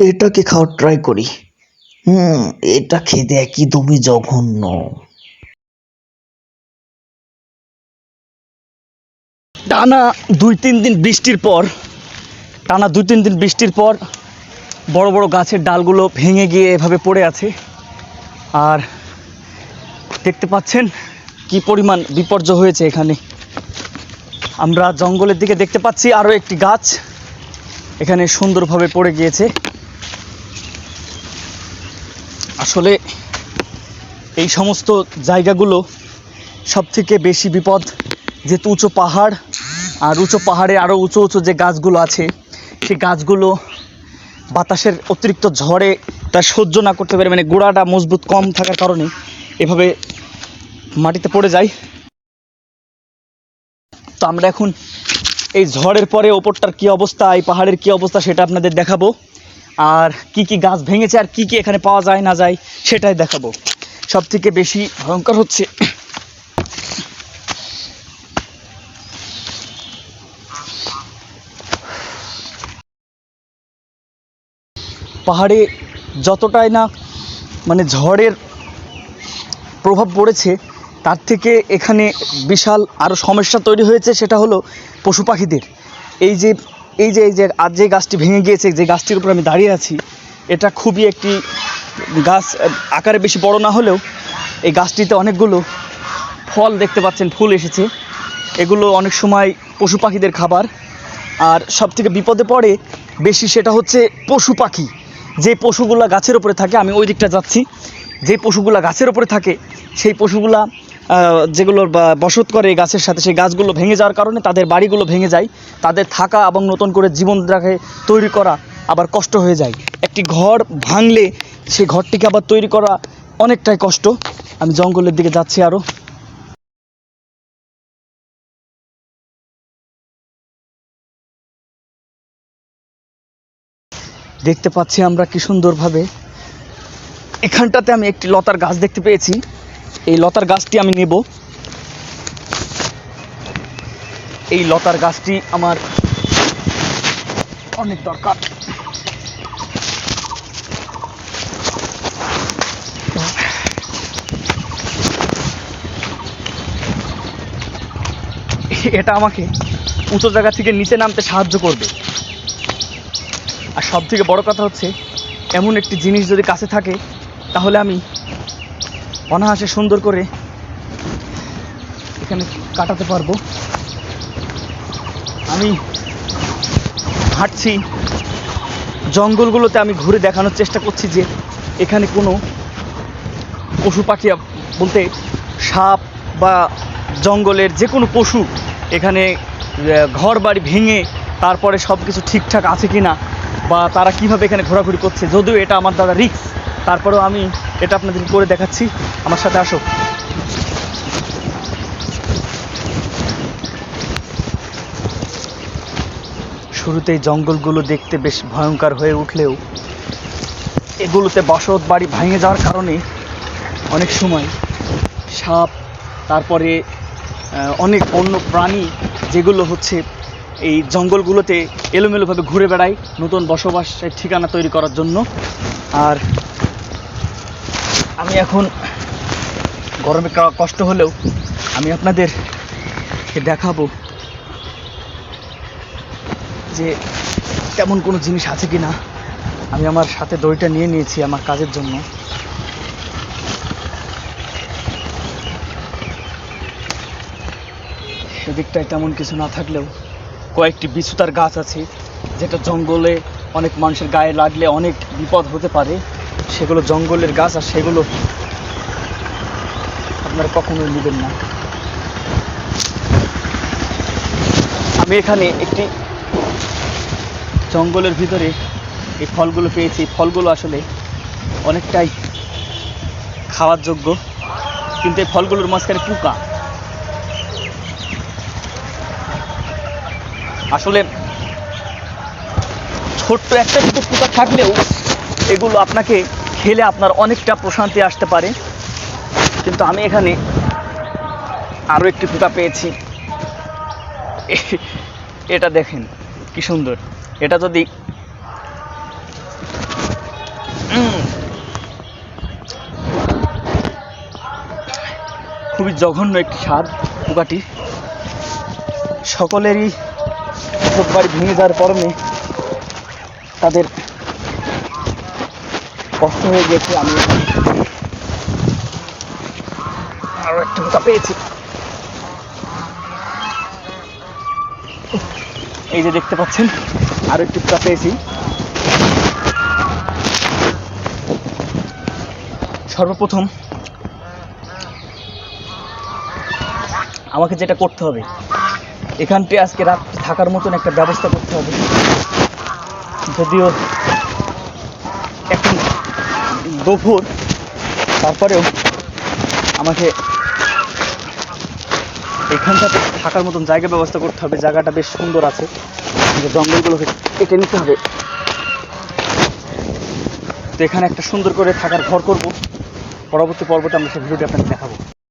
এটাকে খাওয়ার ট্রাই করি। হুম, এটা খেতে একই একদমই জঘন্য। টানা দুই তিন দিন বৃষ্টির পর, টানা দুই তিন দিন বৃষ্টির পর বড় বড় গাছের ডালগুলো ভেঙে গিয়ে এভাবে পড়ে আছে। আর দেখতে পাচ্ছেন কি পরিমাণ বিপর্যয় হয়েছে এখানে। আমরা জঙ্গলের দিকে দেখতে পাচ্ছি আরও একটি গাছ, এখানে সুন্দরভাবে পড়ে গিয়েছে। আসলে এই সমস্ত জায়গাগুলো সব থেকে বেশি বিপদ, যেহেতু উঁচু পাহাড়, আর উঁচু পাহাড়ে আরও উঁচু উঁচু যে গাছগুলো আছে, সেই গাছগুলো বাতাসের অতিরিক্ত ঝড়ে তা সহ্য না করতে পারে মানে গোড়াটা মজবুত কম থাকার কারণে এভাবে মাটিতে পড়ে যায়। তো আমরা এখন এই ঝড়ের পরে ওপরটার কি অবস্থা, এই পাহাড়ের কি অবস্থা সেটা আপনাদের দেখাবো। আর কি কি গাছ ভেঙেছে আর কি কি এখানে পাওয়া যায় না যায়, সেটাই দেখাবো। সব থেকে বেশি ভয়ঙ্কর হচ্ছে পাহাড়ে যতটাই না মানে ঝড়ের প্রভাব পড়েছে, তার থেকে এখানে বিশাল আরও সমস্যা তৈরি হয়েছে, সেটা হলো পশু পাখিদের। এই যে এই যে এই যে আজ যে গাছটি ভেঙে গিয়েছে, যে গাছটির উপর আমি দাঁড়িয়ে আছি, এটা খুবই একটি গাছ আকারে বেশি বড় না হলেও এই গাছটিতে অনেকগুলো ফল দেখতে পাচ্ছেন, ফুল এসেছে। এগুলো অনেক সময় পশু পাখিদের খাবার। আর সব থেকে বিপদে পড়ে বেশি সেটা হচ্ছে পশু পাখি। যে পশুগুলা গাছের ওপরে থাকে, আমি ওই দিকটা যাচ্ছি। যে পশুগুলা গাছের ওপরে থাকে, সেই পশুগুলা আহ, যেগুলো বা- বসত করে গাছের সাথে সেই গাছগুলো ভেঙে যাওয়ার কারণে তাদের বাড়িগুলো ভেঙে যায়। তাদের থাকা এবং নতুন করে জীবন রাখে তৈরি করা আবার কষ্ট হয়ে যায়। একটি ঘর ভাঙলে সেই ঘরটিকে আবার তৈরি করা অনেকটাই কষ্ট। আমি জঙ্গলের দিকে যাচ্ছি আরও দেখতে পাচ্ছি আমরা কি সুন্দরভাবে। এখানটাতে আমি একটি লতার গাছ দেখতে পেয়েছি। এই লতার গাছটি আমি নেব। এই লতার গাছটি আমার অনেক দরকার। এটা আমাকে উঁচু জায়গা থেকে নিচে নামতে সাহায্য করবে। আর সব থেকে বড় কথা হচ্ছে, এমন একটি জিনিস যদি কাছে থাকে, তাহলে আমি অনায়াসে সুন্দর করে এখানে কাটাতে পারব। আমি হাঁটছি। জঙ্গলগুলোতে আমি ঘুরে দেখানোর চেষ্টা করছি যে এখানে কোনো পশু পাখি বলতে সাপ বা জঙ্গলের যে কোনো পশু এখানে ঘর বাড়ি ভেঙে তারপরে সব কিছু ঠিকঠাক আছে কি না বা তারা কীভাবে এখানে ঘোরাঘুরি করছে, যদিও এটা আমার দাদা রিক্স তারপরেও আমি এটা আপনাদের করে দেখাচ্ছি। আমার সাথে আসো। শুরুতেই জঙ্গলগুলো দেখতে বেশ ভয়ঙ্কর হয়ে উঠলেও এগুলোতে বসত বাড়ি ভেঙে যাওয়ার কারণে অনেক সময় সাপ, তারপরে অনেক অন্য প্রাণী যেগুলো হচ্ছে এই জঙ্গলগুলোতে এলোমেলোভাবে ঘুরে বেড়ায় নতুন বসবাসের ঠিকানা তৈরি করার জন্য। আর আমি এখন গরমে কষ্ট হলেও আমি আপনাদের দেখাবো যে তেমন কোনো জিনিস আছে কি না আমি আমার সাথে দড়িটা নিয়ে নিয়েছি আমার কাজের জন্য। সেদিকটায় তেমন কিছু না থাকলেও কয়েকটি বিছুতার গাছ আছে, যেটা জঙ্গলে অনেক মানুষের গায়ে লাগলে অনেক বিপদ হতে পারে। সেগুলো জঙ্গলের গাছ আর সেগুলো আপনারা কখনোই নেবেন না। আমি এখানে একটি জঙ্গলের ভিতরে এই ফলগুলো পেয়েছি। ফলগুলো আসলে অনেকটাই খাওয়ার যোগ্য, কিন্তু এই ফলগুলোর মাঝখানে পোকা। আসলে ছোট্ট একটা দুটো পোকা থাকলেও এগুলো আপনাকে খেলে আপনার অনেকটা প্রশান্তি আসতে পারে। কিন্তু আমি এখানে আরও একটি পোকা পেয়েছি। এটা দেখেন, কি সুন্দর। এটা যদি খুবই জঘন্য একটি স্বাদ পোকাটি সকলেরই বাড়ি ভেঙে যাওয়ার পরমে তাদের কষ্ট হয়ে গেছে, আমি আরও একটা পোকা পেয়েছি। এই যে দেখতে পাচ্ছেন, আরও একটু পোকা পেয়েছি। সর্বপ্রথম আমাকে যেটা করতে হবে, এখানটি আজকে রাত থাকার মতন একটা ব্যবস্থা করতে হবে। যদিও এখন দুপুর। তারপরেও আমাকে এখানটাতে থাকার মতন জায়গা ব্যবস্থা করতে হবে, জায়গাটা বেশ সুন্দর আছে। যে জঙ্গলগুলোকে কেটে নিতে হবে। তো এখানে একটা সুন্দর করে থাকার ঘর করব। পরবর্তী পর্বতে আমরা সেই ভিডিওটি আপনাকে দেখাবো।